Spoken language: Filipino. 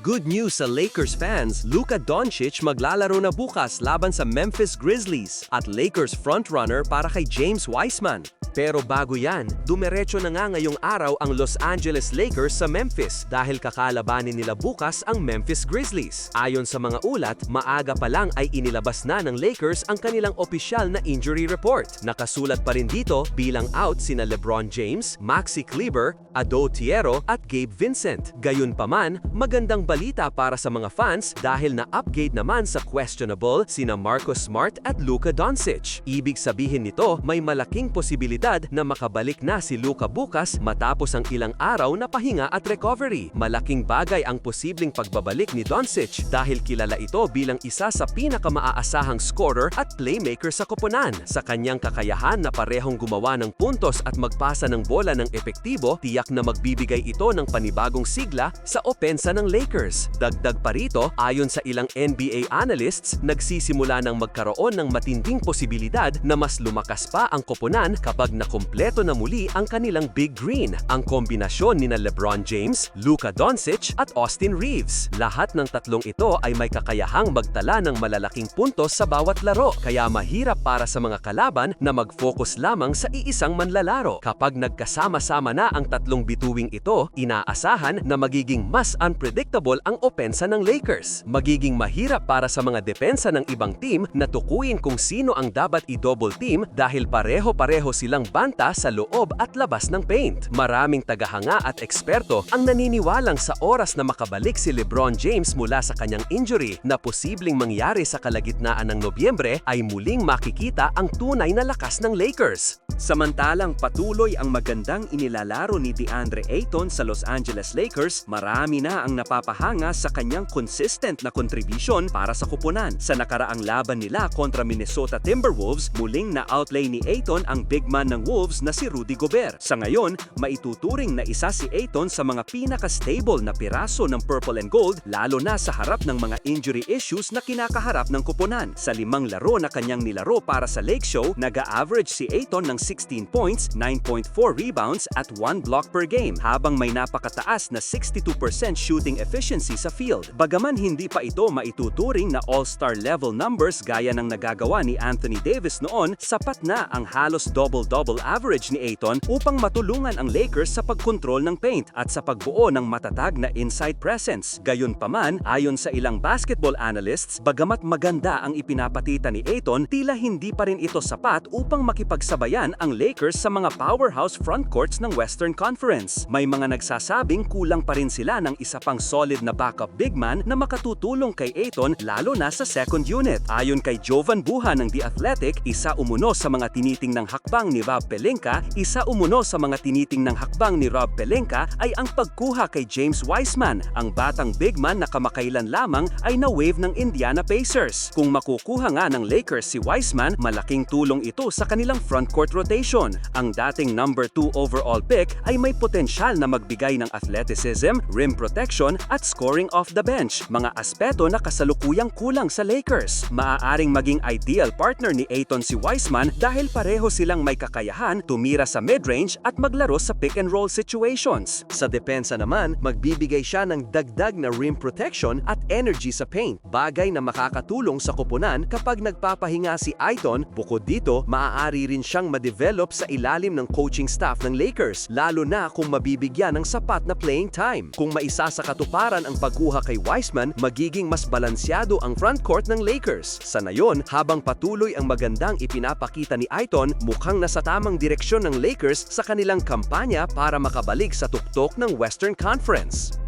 Good news sa Lakers fans, Luka Doncic maglalaro na bukas laban sa Memphis Grizzlies at Lakers frontrunner para kay James Wiseman. Pero bago yan, dumiretso na nga ngayong araw ang Los Angeles Lakers sa Memphis dahil kakalabanin nila bukas ang Memphis Grizzlies. Ayon sa mga ulat, maaga pa lang ay inilabas na ng Lakers ang kanilang opisyal na injury report. Nakasulat pa rin dito bilang out sina LeBron James, Maxi Kleber, Ado Tiero at Gabe Vincent. Gayunpaman, magandang balita para sa mga fans dahil na-upgrade naman sa questionable sina Marcus Smart at Luka Doncic. Ibig sabihin nito, may malaking posibilidad na makabalik na si Luka bukas matapos ang ilang araw na pahinga at recovery. Malaking bagay ang posibleng pagbabalik ni Doncic dahil kilala ito bilang isa sa pinakamaasahang scorer at playmaker sa koponan. Sa kanyang kakayahan na parehong gumawa ng puntos at magpasa ng bola ng epektibo, tiyak na magbibigay ito ng panibagong sigla sa opensa ng Lakers. Dagdag pa rito, ayon sa ilang NBA analysts, nagsisimula ng magkaroon ng matinding posibilidad na mas lumakas pa ang koponan kapag nakumpleto na muli ang kanilang Big Green, ang kombinasyon ni na LeBron James, Luka Doncic at Austin Reeves. Lahat ng tatlong ito ay may kakayahang magtala ng malalaking puntos sa bawat laro, kaya mahirap para sa mga kalaban na mag-focus lamang sa iisang manlalaro. Kapag nagkasama-sama na ang tatlong bituwing ito, inaasahan na magiging mas unpredictable ang opensa ng Lakers. Magiging mahirap para sa mga depensa ng ibang team na tukuyin kung sino ang dapat i-double team dahil pareho-pareho silang banta sa loob at labas ng paint. Maraming tagahanga at eksperto ang naniniwalang sa oras na makabalik si LeBron James mula sa kanyang injury na posibleng mangyari sa kalagitnaan ng Nobyembre ay muling makikita ang tunay na lakas ng Lakers. Samantalang patuloy ang magandang inilalaro ni DeAndre Ayton sa Los Angeles Lakers, marami na ang napapahanga sa kanyang consistent na kontribusyon para sa kupunan. Sa nakaraang laban nila kontra Minnesota Timberwolves, muling na-outlay ni Ayton ang big man ng Wolves na si Rudy Gobert. Sa ngayon, maituturing na isa si Ayton sa mga pinaka-stable na piraso ng purple and gold lalo na sa harap ng mga injury issues na kinakaharap ng kupunan. Sa limang laro na kanyang nilaro para sa Lake Show, nag-average si Ayton ng 16 points, 9.4 rebounds at 1 block per game habang may napakataas na 62% shooting efficiency sa field. Bagaman hindi pa ito maituturing na all-star level numbers gaya ng nagagawa ni Anthony Davis noon, sapat na ang halos double-double average ni Ayton upang matulungan ang Lakers sa pagkontrol ng paint at sa pagbuo ng matatag na inside presence. Gayunpaman, ayon sa ilang basketball analysts, bagamat maganda ang ipinapatita ni Ayton, tila hindi pa rin ito sapat upang makipagsabayan ang Lakers sa mga powerhouse frontcourts ng Western Conference. May mga nagsasabing kulang pa rin sila ng isa pang solid na backup big man na makatutulong kay Ayton lalo na sa second unit. Ayon kay Jovan Buha ng The Athletic, isa umuno sa mga tiniting ng hakbang ni Rob Pelinka, isa umuno sa mga tiniting ng hakbang ni Rob Pelinka ay ang pagkuha kay James Wiseman, ang batang big man na kamakailan lamang ay na-wave ng Indiana Pacers. Kung makukuha nga ng Lakers si Wiseman, malaking tulong ito sa kanilang frontcourt rotation. Ang dating number 2 overall pick ay may potensyal na magbigay ng athleticism, rim protection at scoring off the bench, mga aspeto na kasalukuyang kulang sa Lakers. Maaaring maging ideal partner ni Ayton si Wiseman dahil pareho silang may kakayahan tumira sa mid-range at maglaro sa pick and roll situations. Sa depensa naman, magbibigay siya ng dagdag na rim protection at energy sa paint, bagay na makakatulong sa koponan kapag nagpapahinga si Ayton. Bukod dito, maaari rin siyang ma-develop sa ilalim ng coaching staff ng Lakers, lalo na kung mabibigyan ng sapat na playing time. Kung maisa sa katuparan ang pagkuha kay Wiseman, magiging mas balansyado ang frontcourt ng Lakers. Sa nayon, habang patuloy ang magandang ipinapakita ni Ayton, mukhang nasa tamang direksyon ng Lakers sa kanilang kampanya para makabalik sa tuktok ng Western Conference.